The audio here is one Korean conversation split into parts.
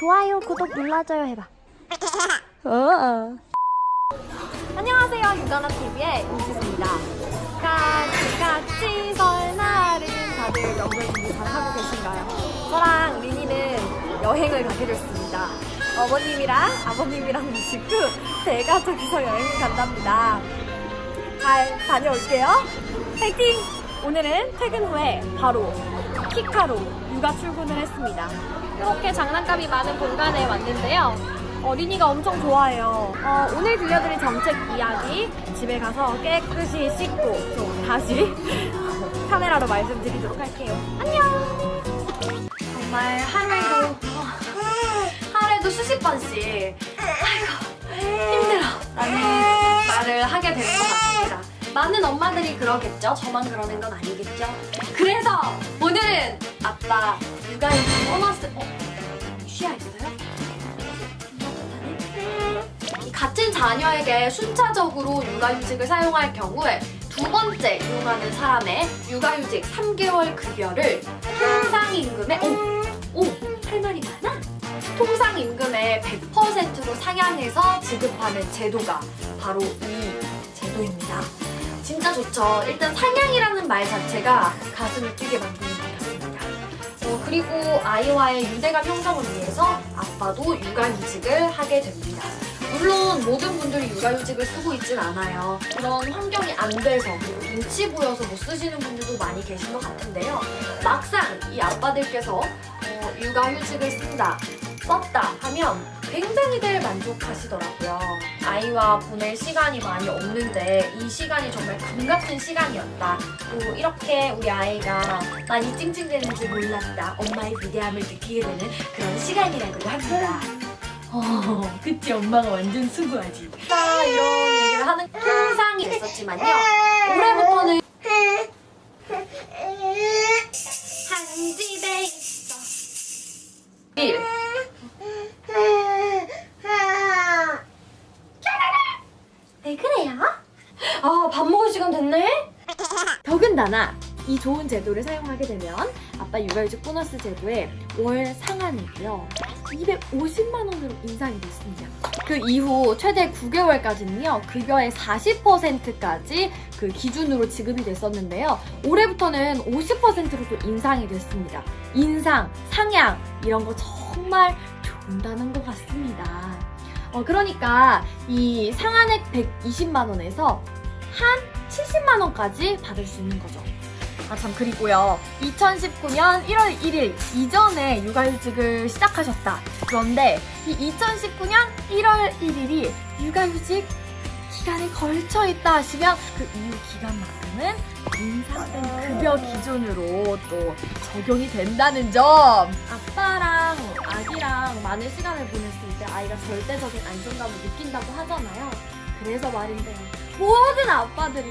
좋아요, 구독 눌러줘요 해봐. 어. 안녕하세요, 유가나 TV의 임지수입니다. 같이 같이 설날은 다들 명절 준비 잘 하고 계신가요? 저랑 리니는 여행을 가게 됐습니다. 어머님이랑 아버님이랑 모시고 대가족이서 여행을 간답니다. 잘 다녀올게요. 파이팅! 오늘은 퇴근 후에 바로 키카로 육아 출근을 했습니다. 이렇게 장난감이 많은 공간에 왔는데요. 어린이가 엄청 좋아해요. 어, 오늘 들려드릴 정책 이야기 집에 가서 깨끗이 씻고 좀 다시 카메라로 말씀드리도록 할게요. 안녕! 정말 하루에도 어, 하루에도 수십 번씩 아이고 힘들어 라는 말을 하게 되는 것 같습니다. 많은 엄마들이 그러겠죠. 저만 그러는 건 아니겠죠. 그래서 오늘은 아빠 육아휴직 보너스 어? 쉬아 있어요? 이 같은 자녀에게 순차적으로 육아휴직을 사용할 경우에 두 번째 이용하는 사람의 육아휴직 3개월 급여를 통상임금의 오! 오! 할 말이 많아? 통상임금의 100%로 상향해서 지급하는 제도가 바로 이 제도입니다. 진짜 좋죠. 일단 상향이라는 말 자체가 가슴을 뛰게 같습니다. 어, 그리고 아이와의 유대감 형성을 위해서 아빠도 육아휴직을 하게 됩니다. 물론 모든 분들이 육아휴직을 쓰고 있진 않아요. 그런 환경이 안 돼서 눈치 보여서 못 쓰시는 분들도 많이 계신 것 같은데요. 막상 이 아빠들께서 어, 육아휴직을 쓴다, 썼다 하면 굉장히들 만족하시더라고요. 아이와 보낼 시간이 많이 없는데 이 시간이 정말 금 같은 시간이었다. 또 이렇게 우리 아이가 많이 찡찡대는지 몰랐다. 엄마의 위대함을 느끼게 되는 그런 시간이라고 합니다. 어, 그치 엄마가 완전 수고하지. 자, 이런 얘기를 하는 통상이 있었지만요. 올해부터는 한 집에 있어. 일. 왜 그래요? 아, 밥 먹을 시간 됐네? 더군다나 이 좋은 제도를 사용하게 되면 아빠 육아휴직 보너스 제도에 월 상한이고요. 250만 원으로 인상이 됐습니다. 그 이후 최대 9개월까지는요. 급여의 40%까지 그 기준으로 지급이 됐었는데요. 올해부터는 50%로 또 인상이 됐습니다. 인상, 상향 이런 거 정말 좋은다는 것 같습니다. 어, 그러니까 이 상한액 120만 원에서 한 70만 원까지 받을 수 있는 거죠. 아, 참, 그리고요. 2019년 1월 1일 이전에 육아휴직을 시작하셨다. 그런데 이 2019년 1월 1일이 육아휴직 기간에 걸쳐 있다 하시면 그 이후 기간만큼은 인상된 급여 기준으로 또 적용이 된다는 점. 아빠랑 아기랑 많은 시간을 보냈을 때 아이가 절대적인 안정감을 느낀다고 하잖아요. 그래서 말인데요. 모든 아빠들이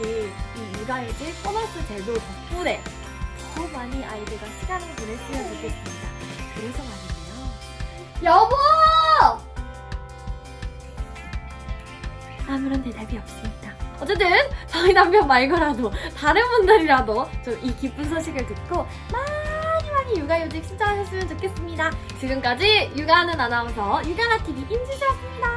이 육아휴직 보너스 제도 덕분에 더 많이 아이들과 시간을 보냈으면 좋겠습니다. 그래서 말이에요. 여보! 아무런 대답이 없습니다. 어쨌든 저희 남편 말고라도 다른 분들이라도 좀 이 기쁜 소식을 듣고 많이 많이 육아휴직 신청하셨으면 좋겠습니다. 지금까지 육아하는 아나운서 육아나 TV 임지수였습니다.